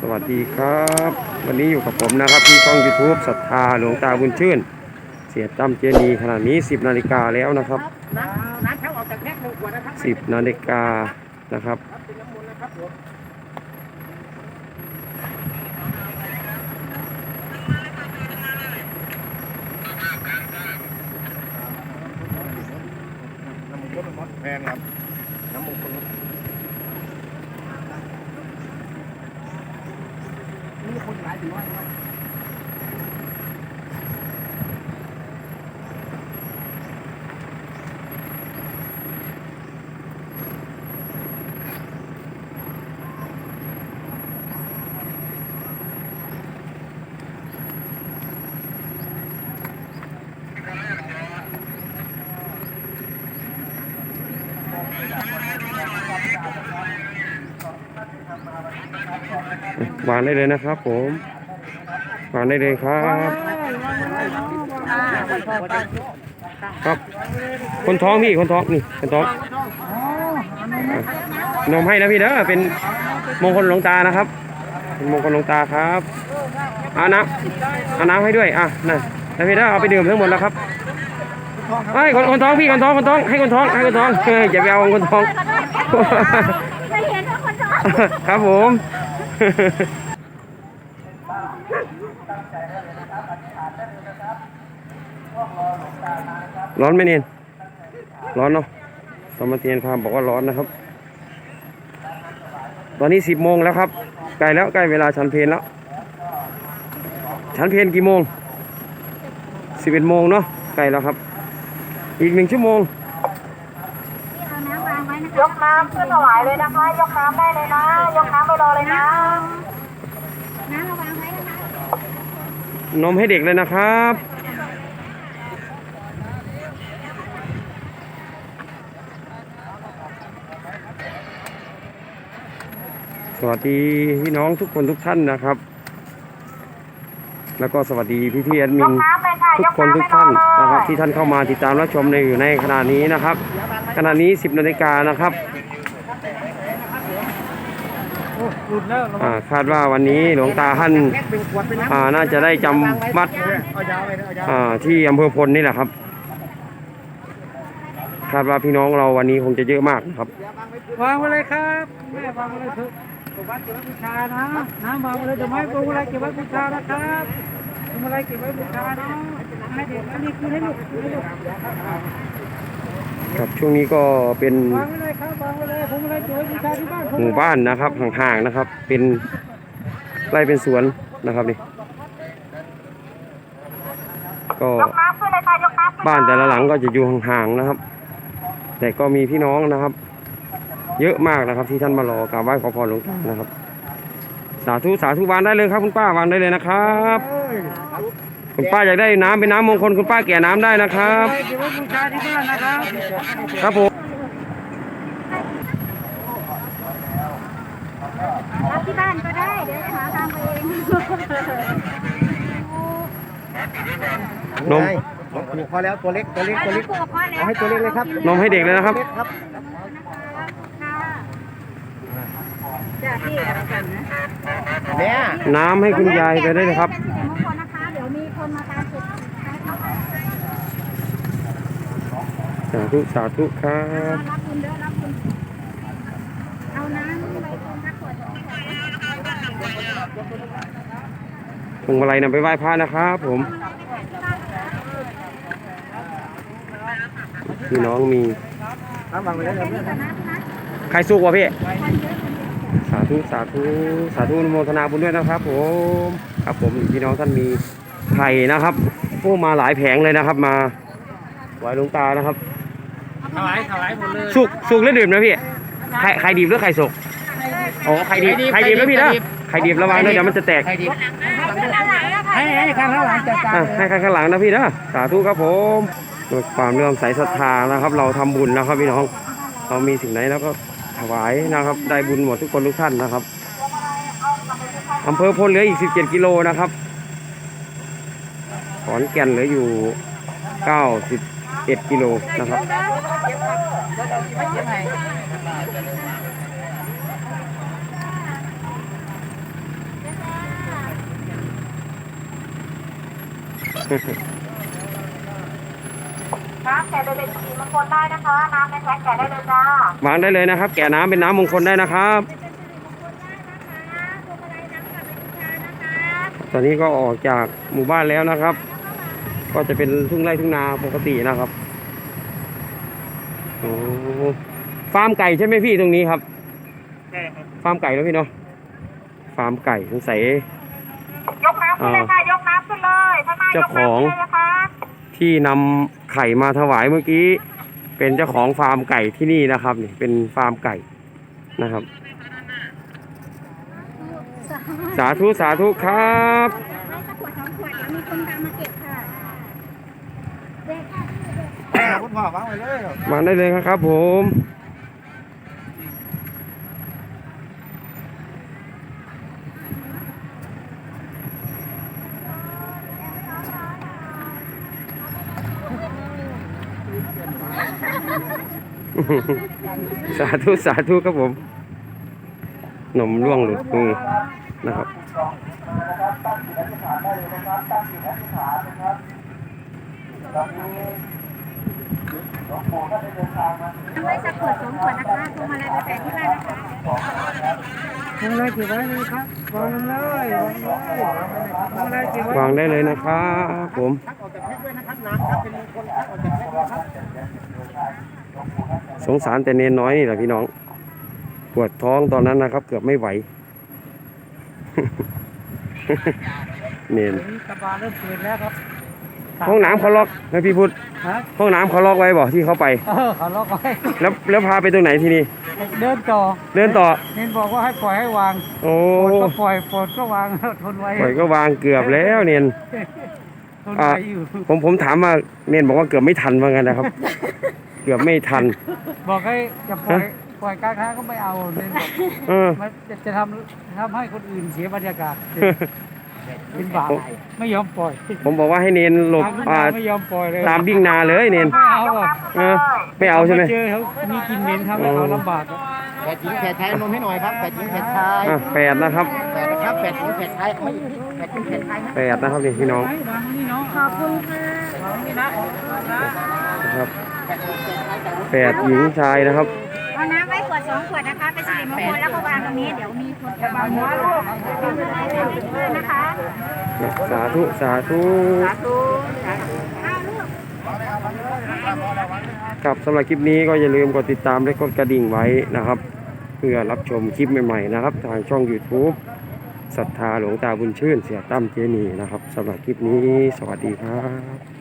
สวัสดีครับ วันนี้อยู่กับผมนะครับที่ช่อง YouTube ศรัทธาหลวงตาบุญชื่น เสียตั้มเจนีขณะนี้ 10 นาฬิกาแล้วนะครับน้ำน้ำเข้าออกจากแพ็คหนึ่งขวดนะครับ10 นาฬิกานะครับครับน้ำมนต์นะครับผม น้ำมันก็เป็นมดแพงครับ น้ำมันคน มี คนหลายถึงว่า วางได้เลยนะครับผมวางได้เลยครับ ครับ คนท้องพี่คนท้องนี่คนท้องนมให้นะพี่เด้อเป็นมงคลหลวงตานะครับเป็นมงคลหลวงตาครับเอาน้ำเอาน้ำให้ด้วยอะน่ะนะพี่เด้อเอาไปดื่มทั้งหมดแล้วครับไอ้ยคนคนท้องพี่คนท้องคนท้องให้คนท้องให้คนท้องเฮ้ยอย่าไปเอาคนท้องไม่เห็นว่าคนท้องครับผม ร้อนไหมเนียนร้อนเนาะสมเทียนพามบอกว่าร้อนนะครับ ตอนนี้สิบโมงแล้วครับ ใกล้แล้วใกล้เวลาฉันเพลนแล้ว ฉันเพลนกี่โมงสิบเอ็ดโมงเนาะใกล้แล้วครับ อีกหนึ่งชั่วโมงที่เอาน้ำวางไว้นะคะยกน้ำขึ้นถวายเลยนะคะ ยกน้ำได้เลยนะ ยกน้ำไปรอเลยนะ น้ำเอาวางไว้นะคะ นมให้เด็กเลยนะครับ สวัสดีพี่น้องทุกคนทุกท่านนะครับ แล้วก็สวัสดีพี่พี่ๆแอดมิยนกน้ำเลยค่ะทุยกกคนน้ำทุไปกรอท่านเลยนะครับ ที่ท่านเข้ามาติดตามรับชมในอยู่ในขณะนี้นะครับ ขณะนี้ 10นาฬิกานะครับ โอ้หลุดแล้วระวัอ่างคาดว่าวันนี้หลวงตาท่านแพ็คหนึ่งขวดเป็นน้ำอ่าน่าจะได้จำวัดเอายาวไปเอายาวอ่าที่อำเภอพลนี่แหละครับ คาดว่าพี่น้องเราวันนี้คงจะเยอะมากนะครับวางไว้เลยครับแม่วางไว้เลยเถอะตัววัดเก็บไว้บูชานะน้ำวางไว้เลยจะไม่ปรุงอะไรเก็บไว้บูชานะครับปรุงอะไรเก็บไว้บูชาเนาะให้เด็กอันนี้คือให้ลูกคือให้ลูกครับช่วงนี้ก็เป็น หมู่บ้านนะครับห่างๆนะครับ เป็นไร่เป็นสวนนะครับนี่ก็บ้านแต่ละหลังก็จะอยู่ห่างๆนะครับ แต่ก็มีพี่น้องนะครับ เยอะมากนะครับที่ท่านมารอกราบไหว้ขอพรหลวงตานะครับ สาธุสาธุวางได้เลยครับ คุณป้าวางได้เลยนะครับ คุณป้าอยากได้น้ำเป็นน้ำมงคลคุณป้าแก่น้ำได้นะครับ ครับผม รั บที่บ้านก็ได้ เดี๋ยวจะหาทางไปเองนมถูกพอแล้วตัวเล็กตัวเล็กตัวเล็กปวดพอแล้วเอาให้ตัวเล็กเลยครับ นมให้เด็กเลยนะครับเล็กครับจ้ะพี่เอากันนะแม่น้ำให้คุณยายไปได้เลยครับ เป็นสิริมงคลนะคะ เดี๋ยวมีคนมาตามจุดสาธุสาธุครับ รับคุณเด้อรับคุณ เอาน้ำไปคนทักขวดสองขวด พวงมาลัยนำไปไหว้พระนะครับผม พี่น้องมีน้ำวางไว้เลยครับใครสุกวะพี่ สาธุ สาธุ สาธุอนุโมทนาบุญด้วยนะครับ ผม ครับผมพี่น้องท่านมีไข่นะครับโอ้มาหลายแผงเลยนะครับมาไหวหลวงตานะครับถวายถวายหมดเลยสุกสุกหรือดื่มนะพี่ไข่ไข่ดิบหรือไข่สุกอ๋อไข่ดิบไข่ดิบนะพี่นะไข่ดิบระวังนะเดี๋ยวมันจะแตกใครดีให้ให้ข้างหลังจัดการอะให้ข้างหลังนะพี่นะสาธุครับผมด้วยความเลื่อมใสศรัทธานะครับ เราทำบุญนะครับพี่น้อง เรามีสิ่งไหนแล้วก็ถวายนะครับ ได้บุญหมดทุกคนทุกท่านนะครับอำเภอพลเหลืออีก 17 กิโลนะครับขอนแก่นเหลืออยู่ 91 กิโลนะครับ น้ำแกะได้เลยสีมงคลได้นะคะ น้ำในแพ็คแกะได้เลยจ้าวางได้เลยนะครับ แก่น้ำเป็นน้ำมงคลได้นะครับตอนนี้ก็ออกจากหมู่บ้านแล้วนะครับ ก็จะเป็นทุ่งไร่ทุ่งนาปกตินะครับโอ้ฟาร์มไก่ใช่ไหมพี่ตรงนี้ครับ ใช่ครับ ฟาร์มไก่แล้วพี่เนาะ ฟาร์มไก่สงสัยยกน้ำขึ้นเลยค่ะยกน้ำขึ้น เลยข้างหน้ายเจ้ากของน้ำขึ้นเลยนะคะที่นำไข่มาถวายเมื่อกี้ เป็นเจ้าของฟาร์มไก่ที่นี่นะครับนี่เป็นฟาร์มไก่นะครับ สาธุสาธุครับให้สักขวดสองขวดแล้วมี สาธุสาธุครับผมนมร่วงหลุดมือนะครับผมสาธุสาธุครับผมหนมร่วงหลุดมือนะครับตอาไว้สักขวดสองขวดนะคะพวงมาลัยไปแปะที่บ้านนะคะทำอะไรเก็บไว้เลยครับวางเลยวางเลยทำอะไรเก็บไว้วางได้เลยนะครับผมทักออกจากแพ็คด้วยนะครับสงสารแต่เนนน้อยนี่แหละพี่น้องปวดท้องตอนนั้นนะครับ เกือบไม่ไหว เนนนี่กระบาเริ่มเปิดแล้วครับ ห้องน้ำเขาล็อกนะพี่พุทธฮะห้องน้ำเขาล็อกไว้บ่ที่เขาไป เออเขาล็อกไว้แล้วแล้วพาไปตรงไหนที่นี่เดินต่อเดินต่อเน้นบอกว่าให้ปล่อยให้วางโอ้ปลดก็ปล่อยปลดก็วางทนไว้ปล่อยก็วางเกือบแล้วเนนทนไว้อยู่ ผมผมถามว่าเนนบอกว่าเกือบไม่ทันว่างั้นนะครับ เกือบไม่ทัน บอกให้จะปล่อยปล่อยกลางทางก็ไม่เอาเน้นบอกเออมันจะจะทำทำให้คนอื่นเสียบรรยากาศ เป็นบาปไม่ยอมปล่อยผมบอกว่าให้เนนหลบทางขึ้นอ่ามาไม่ยอมปล่อยเลยตามวิ่งนาเลยเนนไม่เอาอะเออไม่เอาใช่ไหมเจอเขามีกินเหม็นทำให้เขาลำบากอะแปดหญิงแปดชายนมให้หน่อยครับแปดหญิงแปดชายอะแปดนะครับแปดนะครับแปดหญิงแปดชายไม่แปดหญิงแปดชายนะแปดนะครับนี่พี่น้องไว้วางนี่เนาะขอบคุณค่ะวางนี่นะนะนะครับแปดหญิงชายนะครับ เอาน้ำไว้ขวดสองขวดนะคะเป็นสิริมงคลแล้วก็วางตรงนี้เดี๋ยวมีคนจะมาหัวลูกเป็นอะไรเป็นเพื่อนนะคะสาธุสาธุอ้าวลูกครับสำหรับคลิปนี้ก็อย่าลืมกดติดตามและกดกระดิ่งไว้นะครับ เพื่อรับชมคลิปใหม่ๆนะครับ ทางช่อง YouTube ศรัทธาหลวงตาบุญชื่นเสียตั้มเจนีนะครับสำหรับคลิปนี้สวัสดีครับ